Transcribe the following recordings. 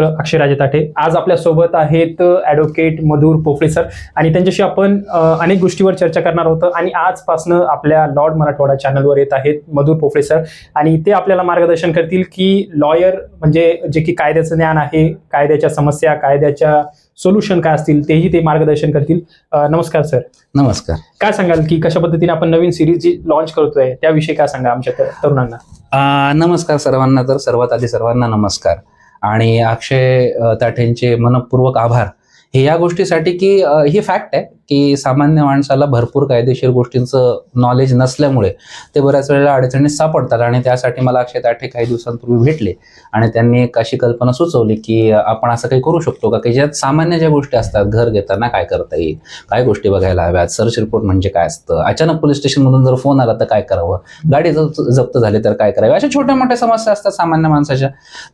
अक्षयराजे ताठे. आज आपल्यासोबत आहेत ॲडव्होकेट मधुर पोफळे सर आणि त्यांच्याशी आपण अनेक गोष्टीवर चर्चा करणार होतो. आणि आजपासनं आपल्या लॉर्ड मराठवाडा चॅनलवर येत आहेत मधुर पोफळे सर आणि ते आपल्याला मार्गदर्शन करतील की लॉयर म्हणजे जे की कायद्याचं ज्ञान आहे कायद्याच्या समस्या कायद्याच्या सोल्युशन काय असतील तेही ते मार्गदर्शन करतील. नमस्कार सर नमस्कार. काय सांगाल की कशा पद्धतीने आपण नवीन सिरीज जी लॉन्च करतोय त्याविषयी काय सांगा आमच्या तरुणांना? नमस्कार सर्वांना तर सर्वात आधी सर्वांना नमस्कार. आणि अक्षय अ, ताठेंचे मनपूर्वक आभार. हे या गोष्टीसाठी की ही फॅक्ट आहे की सामान्य माणसाला भरपूर कायदेशीर गोष्टींचं नॉलेज नसल्यामुळे ते बऱ्याच वेळेला अडचणीत सापडतात आणि त्यासाठी मला अक्षय ताठे काही दिवसांपूर्वी भेटले आणि त्यांनी एक अशी कल्पना सुचवली की आपण असं काही करू शकतो का? की ज्यात सामान्य ज्या गोष्टी असतात घर घेताना काय करता येईल? काय गोष्टी बघायला हव्यात? सर्च रिपोर्ट म्हणजे काय असतं? अचानक पोलीस स्टेशनमधून जर फोन आला तर काय करावं? गाडी जर जप्त झाली तर काय करावे? अशा छोट्या मोठ्या समस्या असतात सामान्य माणसाच्या.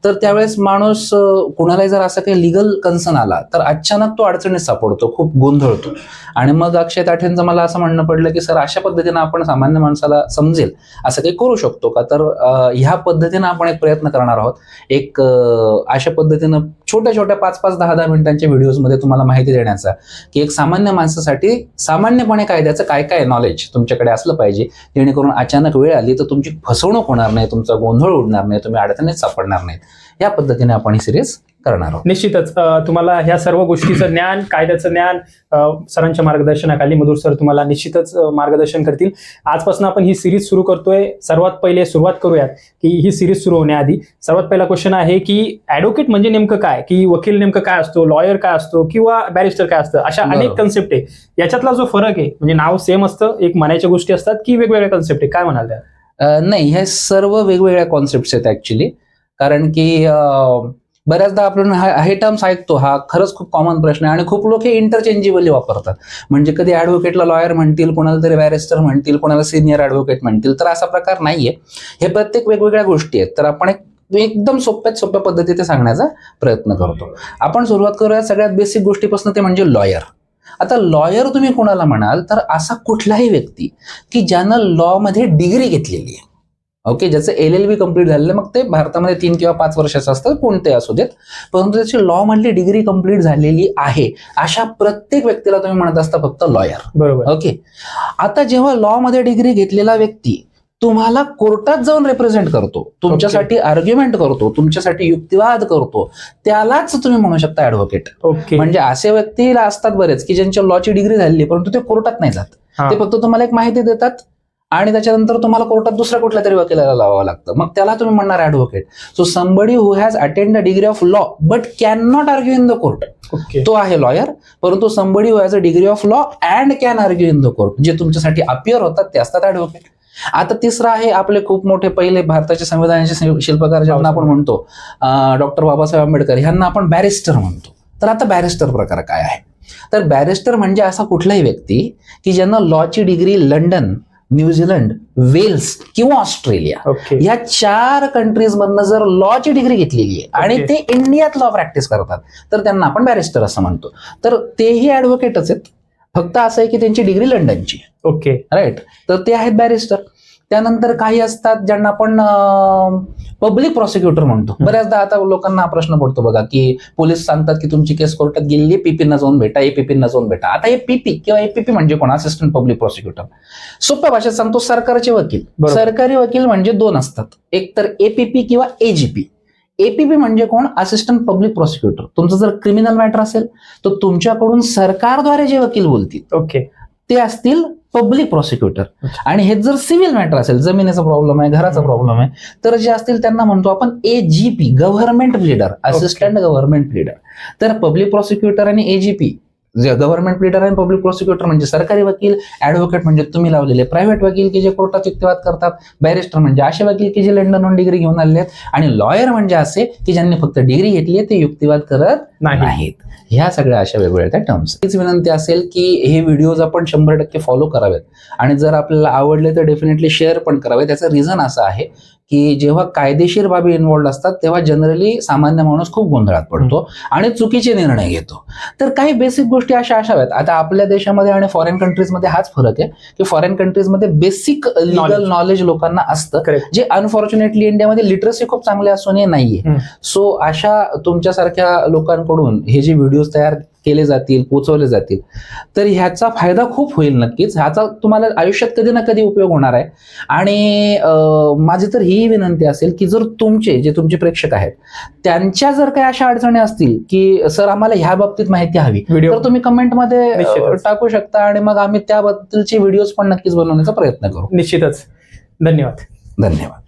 तर त्यावेळेस माणूस कुणालाही जर असं काही लिगल कन्सर्न आला तर अचानक तो अडचणीत सापडतो खूप गोंधळतो. आणि मग अक्षय ताठेंचं मला असं म्हणणं पडलं की सर अशा पद्धतीनं आपण सामान्य माणसाला समजेल असं काही करू शकतो का? तर ह्या पद्धतीनं आपण एक प्रयत्न करणार आहोत. एक अशा पद्धतीनं छोट्या छोट्या पाच पाच दहा दहा मिनिटांच्या व्हिडिओजमध्ये तुम्हाला माहिती देण्याचा की एक सामान्य माणसासाठी सामान्यपणे कायद्याचं काय काय नॉलेज तुमच्याकडे असलं पाहिजे जेणेकरून अचानक वेळ आली तर तुमची फसवणूक होणार नाही तुमचा गोंधळ उडणार नाही तुम्ही अडचणीत सापडणार नाहीत. या पद्धतीने आपण ही सिरीज करणार आहोत. निश्चितच तुम्हाला ह्या सर्व गोष्टीचं ज्ञान कायद्याचं ज्ञान सरांच्या मार्गदर्शनाखाली मधुर सर तुम्हाला निश्चितच मार्गदर्शन करतील. आजपासून आपण ही सिरीज सुरू करतोय. सर्वात पहिले सुरुवात करूयात की ही सिरीज सुरू होण्याआधी सर्वात पहिला क्वेश्चन आहे की ॲडव्होकेट म्हणजे नेमकं काय? की वकील नेमकं काय असतो? लॉयर काय असतो? किंवा बॅरिस्टर काय असतं? अशा अनेक. कन्सेप्ट आहे. याच्यातला जो फरक आहे म्हणजे नाव सेम असतं एक म्हणायच्या गोष्टी असतात की वेगवेगळ्या कन्सेप्ट आहे. काय म्हणाल त्या नाही हे सर्व वेगवेगळ्या कॉन्सेप्ट आहेत ऍक्च्युली कारण की बऱ्याचदा आपण हा- हे टर्म्स ऐकतो हा खरंच खूप कॉमन प्रश्न आहे आणि खूप लोक हे इंटरचेंजेबली वापरतात. म्हणजे कधी ॲडव्होकेटला लॉयर म्हणतील कोणाला तरी बॅरिस्टर म्हणतील कोणाला सिनियर ॲडव्होकेट म्हणतील तर असा प्रकार नाहीये. हे प्रत्येक वेगवेगळ्या गोष्टी आहेत तर आपण एक एकदम सोप्यात सोप्या पद्धतीने सांगण्याचा प्रयत्न करतो. आपण सुरुवात करूया सगळ्यात बेसिक गोष्टीपासून ते म्हणजे लॉयर आता लॉयर तुम्ही कोणाला म्हणाल तर असा कुठलाही व्यक्ती की ज्यानं लॉमध्ये डिग्री घेतलेली आहे. ओके ज्याचं एल एल बी कंप्लीट झालेलं मग ते भारतामध्ये तीन किंवा पाच वर्षाचं असतं कोणते असू देत. परंतु त्याची लॉ मधली डिग्री कंप्लीट झालेली आहे अशा प्रत्येक व्यक्तीला तुम्ही म्हणत असता फक्त लॉयर बरोबर. ओके आता जेव्हा लॉ मध्ये डिग्री घेतलेला व्यक्ती तुम्हाला कोर्टात जाऊन रिप्रेझेंट करतो तुमच्यासाठी आर्ग्युमेंट करतो तुमच्यासाठी युक्तिवाद करतो त्यालाच तुम्ही म्हणू शकता ऍडव्होकेट ओके म्हणजे असे व्यक्ती असतात बरेच की ज्यांच्या लॉची डिग्री झालेली परंतु ते कोर्टात नाही जात. ते फक्त तुम्हाला एक माहिती देतात आणि त्याच्यानंतर तुम्हाला कोर्टात दुसऱ्या कुठल्या तरी वकिलाला लावावं लागतं. मग त्याला तुम्ही म्हणणार advocate so somebody who has attend a degree of law but can not argue in the court तो आहे लॉयर परंतु somebody who has a degree of law and can argue in the court जे तुमच्यासाठी appear होतात ते असतात advocate आता तिसरा आहे आपले खूप मोठे पहिले भारताचे संविधानाचे शिल- शिल्पकार ज्यांना आपण म्हणतो डॉक्टर बाबासाहेब आंबेडकर ह्यांना आपण बॅरिस्टर म्हणतो. तर आता बॅरिस्टर प्रकार काय आहे? तर बॅरिस्टर म्हणजे असा कुठलाही व्यक्ती की ज्यांना लॉची degree London New Zealand Wales किंवा ऑस्ट्रेलिया ओके. या चार कंट्रीज मधनं जर लॉची डिग्री घेतलेली आहे आणि Okay. ते इंडियात लॉ प्रॅक्टिस करतात तर त्यांना आपण बॅरिस्टर असं म्हणतो. तर तेही ऍडव्होकेटच आहेत. फक्त असं आहे की त्यांची डिग्री लंडनची. ओके. राईट तर ते आहेत बॅरिस्टर त्यानंतर काही असतात ज्यांना आपण पब्लिक प्रॉसिक्युटर म्हणतो. बऱ्याचदा आता लोकांना हा प्रश्न पडतो बघा की पोलीस सांगतात की तुमची केस कोर्टात गेलेली पीपीना जाऊन भेटा एपीपीना जाऊन भेटा. आता हे पीपी किंवा एपीपी म्हणजे कोण? असिस्टंट पब्लिक प्रॉसिक्युटर सोप्या भाषेत सांगतो सरकारचे वकील. सरकारी वकील म्हणजे दोन असतात. एक तर एपीपी किंवा एजीपी एपीपी म्हणजे कोण? असिस्टंट पब्लिक प्रॉसिक्युटर तुमचं जर क्रिमिनल मॅटर असेल तर तुमच्याकडून सरकारद्वारे जे वकील बोलतील ओके ते असतील पब्लिक प्रॉसिक्युटर. आणि हे जर सिव्हिल मॅटर असेल जमिनीचा प्रॉब्लेम आहे घराचा. प्रॉब्लेम आहे तर जे असतील त्यांना म्हणतो आपण AGP government pleader assistant government pleader तर पब्लिक प्रॉसिक्युटर आणि एजीपी गव्हर्नमेंट प्लीडर आणि पब्लिक प्रॉसिक्युटर म्हणजे सरकारी वकील ऍडव्होकेट म्हणजे तुम्ही लावलेले प्रायव्हेट वकील की जे कोर्टात युक्तिवाद करतात बॅरिस्टर म्हणजे असे वकील की जे लंडनहून डिग्री घेऊन आलेले आहेत आणि लॉयर म्हणजे असे की ज्यांनी फक्त डिग्री घेतली आहे ते युक्तिवाद करत नाही नाहीत. ह्या सगळ्या अशा वेगवेगळ्या त्या टर्म्स हीच विनंती असेल की हे व्हिडिओज आपण शंभर टक्के फॉलो करावेत. आणि जर आपल्याला आवडले तर डेफिनेटली शेअर पण करावे त्याचं रिझन असं आहे की जेव्हा कायदेशीर बाबी इन्व्हॉल्ड असतात तेव्हा जनरली सामान्य माणूस खूप गोंधळात पडतो आणि चुकीचे निर्णय घेतो तर काही बेसिक गोष्टी अशा असाव्यात आता आपल्या देशामध्ये आणि फॉरेन कंट्रीजमध्ये हाच फरक आहे की फॉरेन कंट्रीजमध्ये बेसिक लिगल. नॉलेज लोकांना असतं जे अनफॉर्च्युनेटली इंडियामध्ये लिटरसी खूप चांगले असूनही नाहीये. सो अशा तुमच्यासारख्या लोकांकडून हे जे व्हिडिओज तयार केले जातील पोचवले जातील. तर ह्याचा फायदा खूप होईल नक्कीच. ह्याचा तुम्हाला आयुष्यात कधी ना कधी उपयोग होणार आहे. आणि माझी तर ही विनंती असेल की जर तुमचे जे तुमचे प्रेक्षक आहेत त्यांच्या जर काही अशा अडचणी असतील की सर आम्हाला ह्या बाबतीत माहिती हवी. तर तुम्ही कमेंटमध्ये. टाकू शकता आणि मग आम्ही त्याबद्दलचे व्हिडिओज पण नक्कीच बनवण्याचा प्रयत्न करू. निश्चितच. धन्यवाद. धन्यवाद.